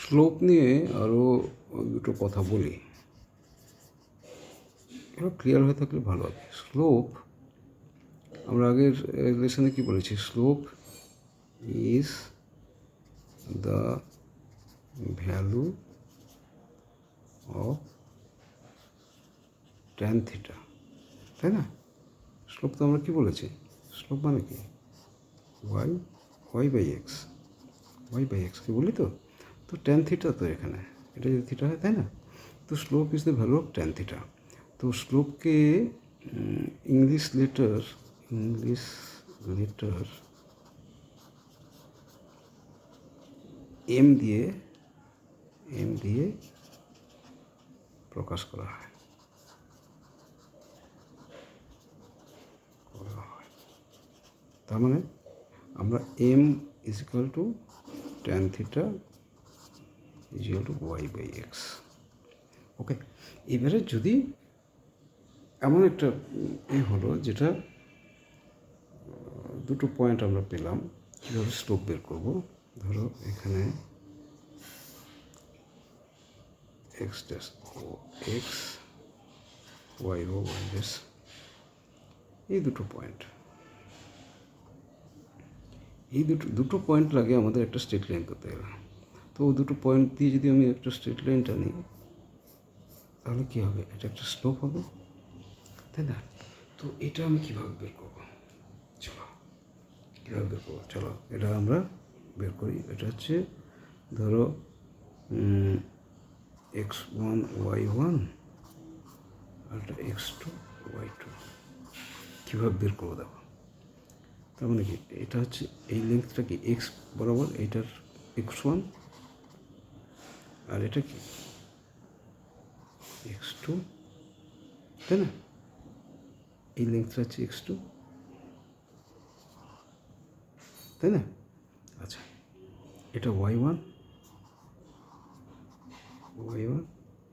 Slope নিয়ে আরও দুটো কথা বলি। ক্লিয়ার হয়ে থাকলে ভালো হবে। স্লোপ আমরা আগের লেসনে কি বলেছি? Slope is the value of tan theta তাই না? স্লোপ তো আমরা কি বলেছি? স্লোপ মানে কি? Y Y by X Y by X কি বলি তো? তো ট্যান থিটা তো এখানে। এটা যদি থিটা হয়, তাই না? তো slope is the value of tan theta তো স্লোপকে English letter English letter M দিয়ে এম দিয়ে প্রকাশ করা হয়। তার মানে আমরা M is equal to tan theta is equal to Y by X okay এবারে যদি এমন একটা এ হলো যেটা দুটো পয়েন্ট আমরা পেলাম, কীভাবে স্টোপ বের করব? ধরো এখানে X dash O X Y O Y dash এই দুটো পয়েন্ট এই দুটো দুটো পয়েন্ট লাগে আমাদের একটা স্ট্রেট লাইন করতে গেলে তো দুটো পয়েন্ট দিয়ে যদি আমি একটা স্ট্রেট লাইনটা নিই, তাহলে কী হবে? এটা একটা স্লোপ হবে। তাই না? তো এটা আমি কীভাবে বের করব? চলো, কীভাবে বের করব? চলো, এটা আমরা বের করি। এটা হচ্ছে, ধরো এক্স ওয়ান ওয়াই ওয়ান আর একটা এক্স টু ওয়াই টু কীভাবে বের করব দেখো? তার মানে কি? এটা হচ্ছে, এই লেন্থটা কি এক্স বরাবর? এইটার এক্স ওয়ান আর এটা কি? এক্স টু তাই না? এই লেন্থটা হচ্ছে এক্স টু তাই না? আচ্ছা এটা ওয়াই ওয়ান ওয়াই ওয়ান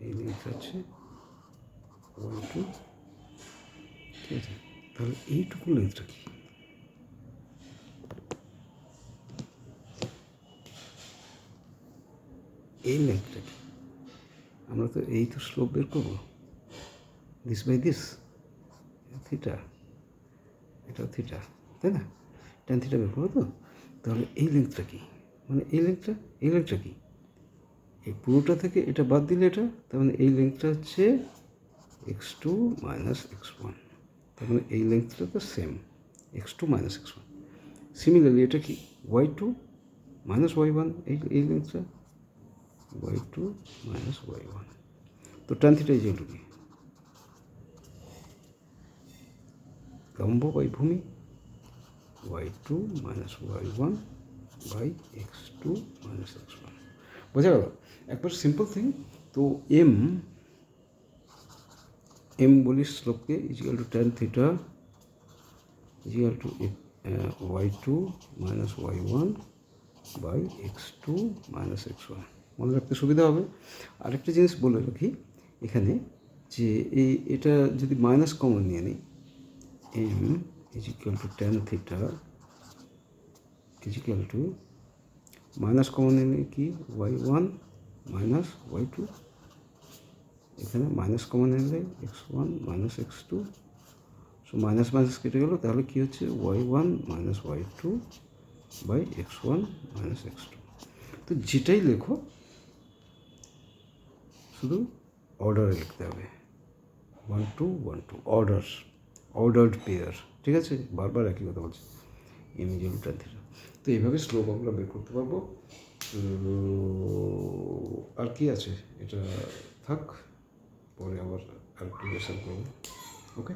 এই লেন্থটা হচ্ছে ওয়াই টু ঠিক আছে, তাহলে এইটুকু লেন্থটা কি? এই লেন্থটা আমরা তো এই তো স্লোপ বের করব। দিস বাই দিস থিটা এটাও থিটা তাই না? টেন থিটা বের করব তো? তাহলে এই লেন্থটা কী? মানে এই লেন্থটা এই লেন্থটা কী? এই পুরোটা থেকে এটা বাদ দিলে এটা, তার মানে এই লেন্থটা হচ্ছে X two minus X one তার মানে এই লেন্থটা তো same X two minus X one similarly এটা কি? Y two minus Y one এই এই লেন্থটা Y two minus Y one তো টেন থিটা ইজ টু কি? লম্ব বাই ভূমি Y two minus Y one by X two minus X one বোঝা গেল? একবার সিম্পল থিং তো এম এম বলি স্লোপকে is equal to tan theta is equal to Y two minus Y one two minus X one মনে রাখতে সুবিধা হবে। আরেকটা জিনিস বলে রাখি এখানে যে এই, এটা যদি মাইনাস কমন নিয়ে নিই M is equal to tan theta is equal to minus common নিলে কি? Y one minus Y two এখানে মাইনাস কমন নিলে X one minus X two so minus minus কেটে গেলো, তাহলে কী হচ্ছে? Y one minus Y two by X one minus X two তো যেটাই লেখো শুধু অর্ডারে লিখতে হবে। One two one two order ordered pair ঠিক আছে? বারবার একই কথা বলছি। ইমিডিয়েট ধীরে। তো এইভাবে শ্লোক আমরা বের করতে পারব। আর কি আছে? এটা থাক, পরে আবার একটু করব। ওকে